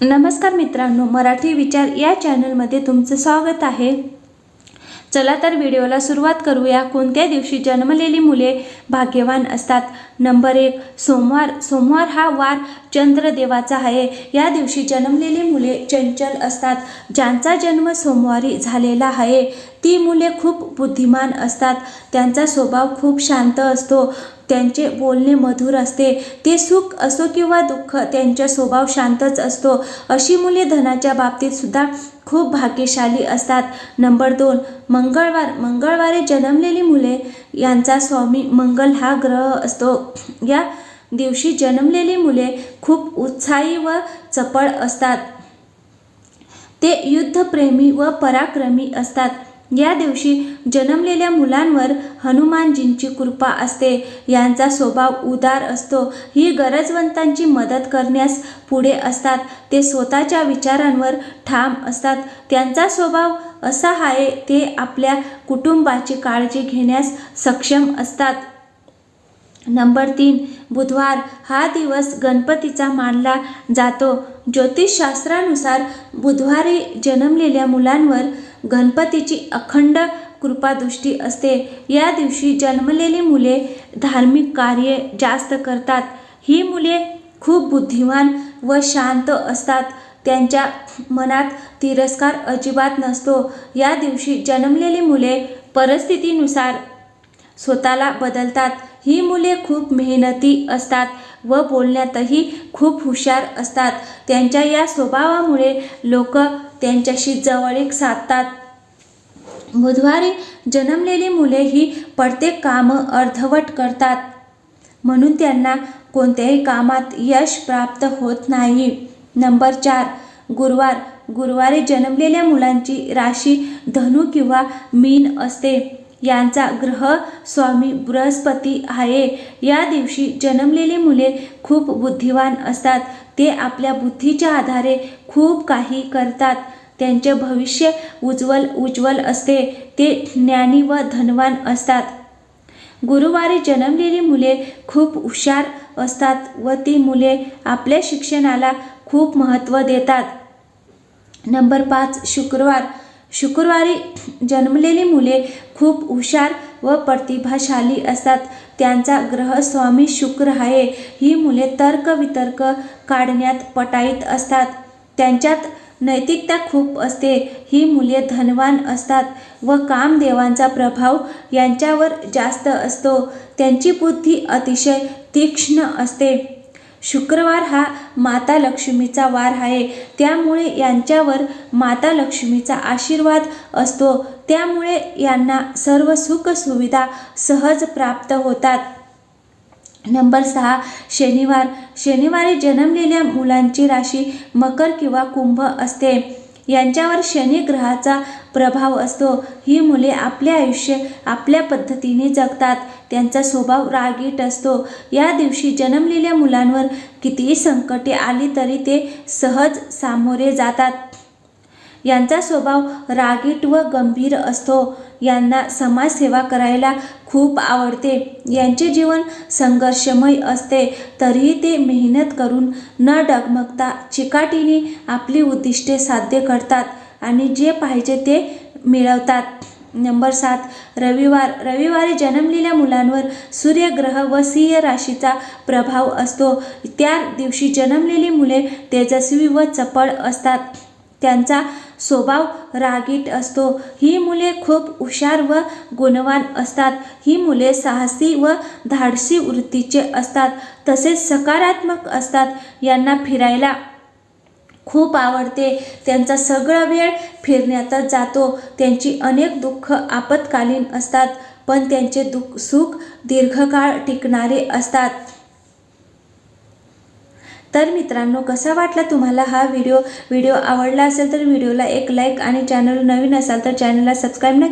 नमस्कार मित्रांनो मराठी विचार या चॅनलमध्ये तुमचं स्वागत आहे. चला तर व्हिडिओला सुरुवात करूया. कोणत्या दिवशी जन्मलेली मुले भाग्यवान असतात? नंबर एक सोमवार. सोमवार हा वार चंद्रदेवाचा आहे. या दिवशी जन्मलेली मुले चंचल असतात. ज्यांचा जन्म सोमवारी झालेला आहे. ती मुले खूप बुद्धिमान असतात. त्यांचा स्वभाव खूप शांत असतो. त्यांचे बोलणे मधुर असते. ते सुख असो किंवा दुःख त्यांचा स्वभाव शांतच असतो. अशी मुले धनाच्या बाबतीत सुद्धा खूप भाग्यशाली असतात. नंबर दोन मंगळवार मंगळवारी जन्मलेली मुले यांचा स्वामी मंगल हा ग्रह असतो. या दिवशी जन्मलेली मुले खूप उत्साही व चपळ असतात. ते युद्धप्रेमी व पराक्रमी असतात. या दिवशी जन्मलेल्या मुलांवर हनुमानजींची कृपा असते. यांचा स्वभाव उदार असतो. ही गरजवंतांची मदत करण्यास पुढे असतात. ते स्वतःच्या विचारांवर ठाम असतात. त्यांचा स्वभाव असा आहे ते आपल्या कुटुंबाची काळजी घेण्यास सक्षम असतात. नंबर तीन बुधवार हा दिवस गणपतीचा मानला जातो. ज्योतिषशास्त्रानुसार बुधवारी जन्मलेल्या मुलांवर गणपतीची अखंड कृपादृष्टी असते. या दिवशी जन्मलेली मुले धार्मिक कार्ये जास्त करतात. ही मुले खूप बुद्धिमान व शांत असतात. त्यांच्या मनात तिरस्कार अजिबात नसतो. या दिवशी जन्मलेली मुले परिस्थितीनुसार स्वतःला बदलतात. ही मुले खूप मेहनती असतात व बोलण्यातही खूप हुशार असतात. त्यांच्या या स्वभावामुळे लोक त्यांच्याशी जवळीक साधतात. बुधवारी जन्मलेली मुले ही प्रत्येक कामं अर्धवट करतात. म्हणून त्यांना कोणत्याही कामात यश प्राप्त होत नाही. नंबर चार गुरुवार. गुरुवारी जन्मलेल्या मुलांची राशी धनु किंवा मीन असते. यांचा ग्रह स्वामी बृहस्पती आहे. या दिवशी जन्मलेली मुले खूप बुद्धिवान असतात. ते आपल्या बुद्धीच्या आधारे खूप काही करतात. त्यांचे भविष्य उज्ज्वल उज्ज्वल असते. ते ज्ञानी व धनवान असतात. गुरुवारी जन्मलेली मुले खूप हुशार असतात व ती मुले आपल्या शिक्षणाला खूप महत्त्व देतात. नंबर पाच शुक्रवार. शुक्रवारी जन्मलेली मुले खूप हुशार व प्रतिभाशाली असतात. त्यांचा ग्रहस्वामी शुक्र आहे. ही मुले तर्कवितर्क काढण्यात पटाईत असतात. त्यांच्यात नैतिकता खूप असते. ही मुले धनवान असतात व कामदेवांचा प्रभाव यांच्यावर जास्त असतो. त्यांची बुद्धी अतिशय तीक्ष्ण असते. शुक्रवार हा माता लक्ष्मीचा वार आहे. त्यामुळे यांच्यावर माता लक्ष्मीचा आशीर्वाद असतो. त्यामुळे यांना सर्व सुखसुविधा सहज प्राप्त होतात. नंबर सहा शनिवार. शनिवारी जन्मलेल्या मुलांची राशी मकर किंवा कुंभ असते. यांच्यावर शनी ग्रहाचा प्रभाव असतो. ही मुले आपले आयुष्य आपल्या पद्धतीने जगतात. त्यांचा स्वभाव रागीट असतो. या दिवशी जन्मलेल्या मुलांवर कितीही संकटे आली तरी ते सहज सामोरे जातात. यांचा स्वभाव रागीट व गंभीर असतो. यांना समाजसेवा करायला खूप आवडते. यांचे जीवन संघर्षमय असते. तरीही ते मेहनत करून न डगमगता चिकाटीने आपली उद्दिष्टे साध्य करतात आणि जे पाहिजे ते मिळवतात. नंबर सात रविवार रविवारी जन्मलेल्या मुलांवर सूर्यग्रह व सिंह राशीचा प्रभाव असतो. त्या दिवशी जन्मलेली मुले तेजस्वी व चपळ असतात. त्यांचा स्वभाव रागीट असतो. ही मुले खूप हुशार व गुणवान असतात. ही मुले साहसी व धाडसी वृत्तीचे असतात. तसेच सकारात्मक असतात. यांना फिरायला खूप आवडते. त्यांचा सगळा वेळ फिरण्यातच जातो. त्यांची अनेक दुःख आपत्कालीन असतात पण त्यांचे दुःख सुख दीर्घकाळ टिकणारे असतात. तर मित्रांनो कसा वाटला तुम्हाला हा व्हिडिओ? व्हिडिओ आवडला असेल तर व्हिडिओला एक लाईक आणि चॅनल नवीन असाल तर चॅनलला सबस्क्राईब नक्की